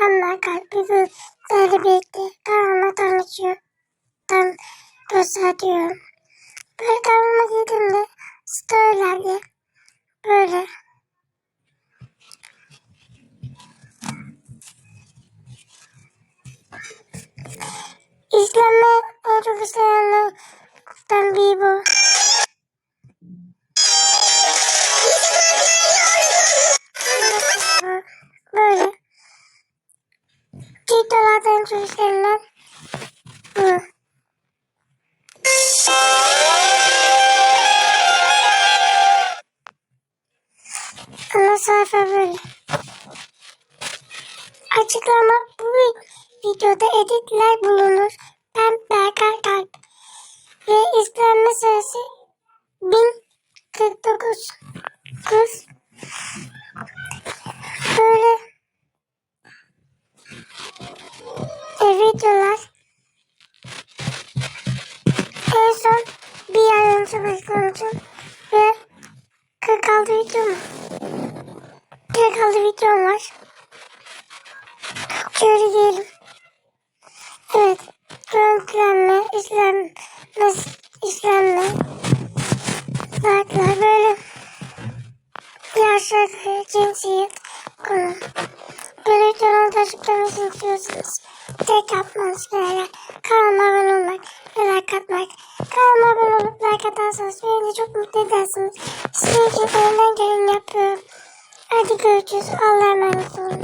Berkay. Bugün sizlerle birlikte kanalıma tanışıyor. Tan gösteriyorum. Böyle kanalıma girdiğimde storylerde böyle İzlenme en çok izlenenlerden biri bu. Çok izlenen bu. Ana sayfa böyle. Açıklama bu videoda editler bulunur. Ben videolar en son bir ay önce başlamışım ve 46 videom 46 videom var. Şöyle diyelim. Evet. Görüntülenme, izlenme, izlenme, like'lar böyle yaşlar, cinsiyet, konu. Böyle videoları takiplemesini istiyorsanız tek yapmanız gereken kanalıma abone olmak ve like atmak. Kanalıma abone olup like atarsanız beni çok mutlu edersiniz. Sizin için elimden geleni yapıyorum. Hadi görüşürüz. Allah'a emanet olun.